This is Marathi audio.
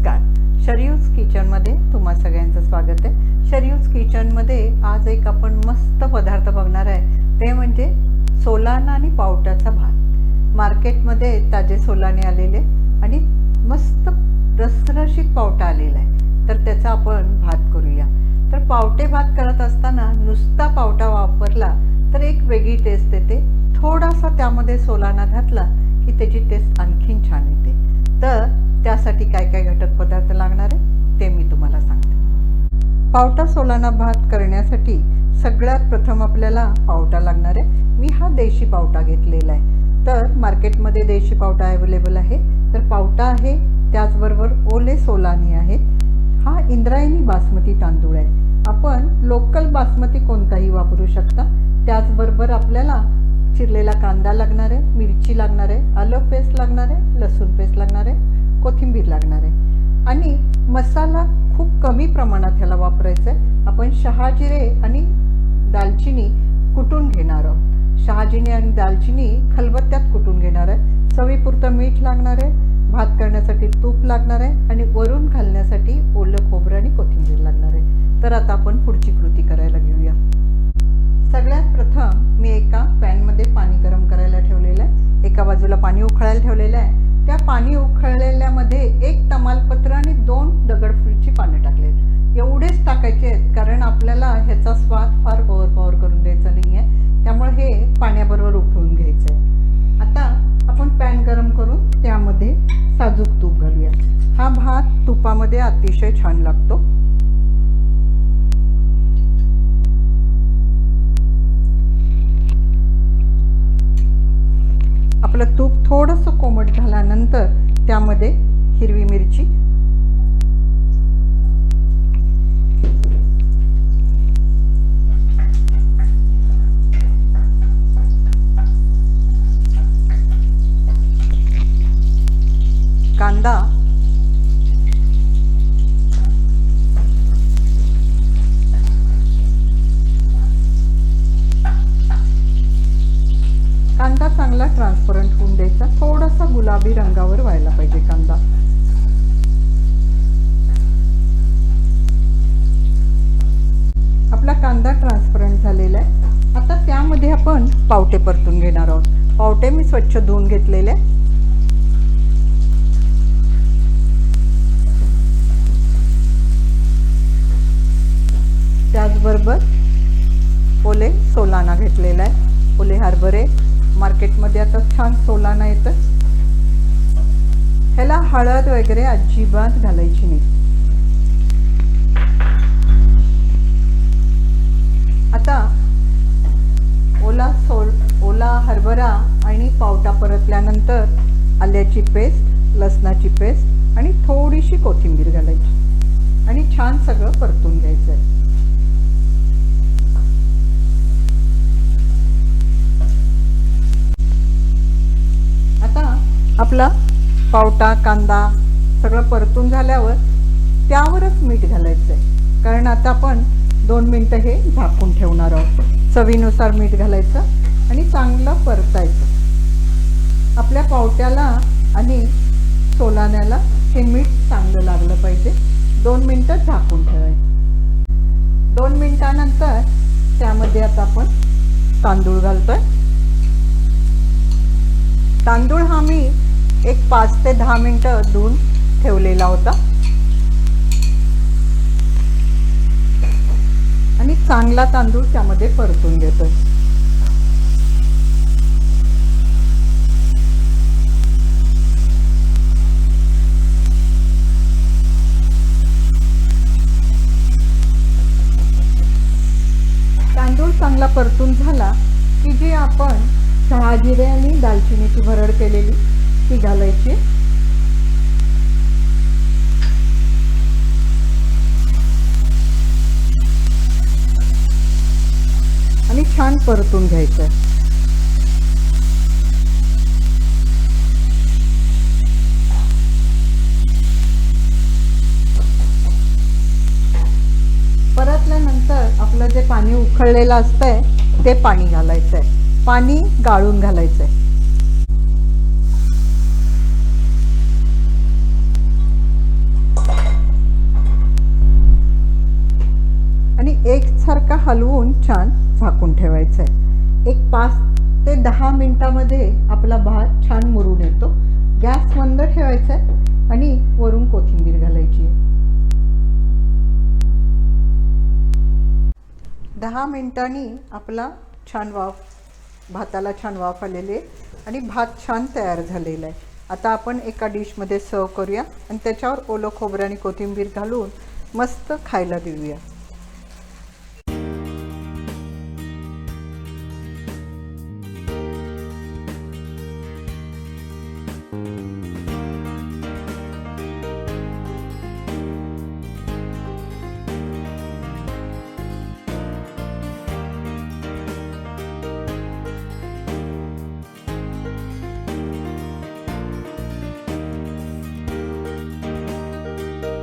नमस्कार. शरीयूज किचनमध्ये तुम्हा सगळ्यांचं स्वागत आहे. शरीयूज किचनमध्ये आज एक आपण मस्त पदार्थ बघणार आहे. ते म्हणजे सोलाना आणि पावट्याचा भात. मार्केटमध्ये ताजे सोलाने आलेले आणि मस्त रसरशीत पावटा आलेला आहे. तर त्याचा आपण भात करूया. तर पावटे भात करत असताना नुसता पावटा वापरला तर एक वेगळी टेस्ट येते. थोडासा त्यामध्ये सोलाना घातला की त्याची टेस्ट आणखीन छान येते. तर त्यासाठी काय काय घटक पदार्थ लागणार आहे ते मी तुम्हाला सांगते. पावटा सोलाना भात करण्यासाठी सगळ्यात प्रथम आपल्याला पावटा लागणार आहे. मी हा देशी पावटा घेतलेला आहे. तर मार्केटमध्ये देशी पावटा अवेलेबल आहे. तर पावटा आहे त्याचबरोबर ओले सोलानी आहे. हा इंद्रायणी बासमती तांदूळ आहे. आपण लोकल बासमती कोणताही वापरू शकता. त्याचबरोबर आपल्याला चिरलेला कांदा लागणार आहे मिरची लागणार आहे आलं पेस्ट लागणार आहे लसूण पेस्ट लागणार आहे. कोथिंबीर लागणार आहे. आणि मसाला खूप कमी प्रमाणात ह्याला वापरायचा आहे आपण शहाजिरे आणि दालचिनी कुटून घेणार आहोत. शहाजिनी आणि दालचिनी खलबत्त्यात कुटून घेणार आहे. चवीपुरतं मीठ लागणार आहे. भात करण्यासाठी तूप लागणार आहे. आणि वरून घालण्यासाठी ओलं खोबरं आणि कोथिंबीर लागणार आहे. तर आता आपण पुढची कृती करायला घेऊया. सगळ्यात प्रथम मी एका पॅनमध्ये पाणी गरम करायला ठेवलेलं आहे. एका बाजूला पाणी उकळायला ठेवलेलं आहे. त्या पाणी उखळलेल्यामध्ये एक तमालपत्र आणि दोन दगडफुलची पानं टाकलेत. एवढेच टाकायचे आहेत कारण आपल्याला ह्याचा स्वाद फार ओव्हरपॉवर करून द्यायचा नाही आहे त्यामुळे हे पाण्याबरोबर उकळून घ्यायचं आहे आता आपण पॅन गरम करून त्यामध्ये साजूक तूप घालूया हा भात तुपामध्ये अतिशय छान लागतो. आपलं तूप थोडंसं कोमट झाल्यानंतर त्यामध्ये हिरवी मिरची कांदा कांदा चांगला ट्रान्सपरंट होऊन द्यायचा थोडासा गुलाबी रंगावर व्हायला पाहिजे कांदा. आपला कांदा ट्रान्सपरंट झालेला आहे. आता त्यामध्ये आपण पावटे परतून घेणार आहोत. पावटे मी स्वच्छ धुवून घेतलेले त्याचबरोबर ओले सोलाना घेतलेला आहे. ओले हरभरे. मार्केटमध्ये आता छान सोलाना येतं ह्याला हळद वगैरे अजिबात घालायची नाही. आता ओला सोल ओला हरभरा आणि पावटा परतल्यानंतर आल्याची पेस्ट लसणाची पेस्ट आणि थोडीशी कोथिंबीर घालायची. आणि छान सगळं परतून घ्यायचं आहे आता आपला पावटा कांदा सगळं परतून झाल्यावर त्यावरच मीठ घालायचं आहे कारण आता आपण दोन मिनटं हे झाकून ठेवणार आहोत. चवीनुसार मीठ घालायचं आणि चांगलं परतायचं. आपल्या पावट्याला आणि सोलाण्याला हे मीठ चांगलं लागलं पाहिजे. दोन मिनटं झाकून ठेवायचं. दोन मिनटानंतर त्यामध्ये आता आपण तांदूळ घालतोय. तांदूळ हा मी एक पाच ते दहा मिनटं धुवून ठेवलेला होता. आणि चांगला तांदूळ त्यामध्ये परतून घेतो तांदूळ चांगला परतून झाला की जे आपण शहाजिरे आणि दालचिनीची भरड केलेली ती घालायची. आणि छान परतून घ्यायचं. परतल्यानंतर आपलं जे पाणी उखळलेलं असतंय ते पाणी घालायचंय. पाणी गाळून घालायचंय. हलवून छान झाकून ठेवायचं आहे एक पाच ते दहा मिनटामध्ये आपला भात छान मुरून येतो. गॅस मंद ठेवायचा आहे आणि वरून कोथिंबीर घालायची आहे. दहा मिनटांनी आपला छान वाफ भाताला छान वाफ आलेली आहे आणि भात छान तयार झालेला आहे. आता आपण एका डिशमध्ये सर्व करूया आणि त्याच्यावर ओलं खोबरं आणि कोथिंबीर घालून मस्त खायला देऊया.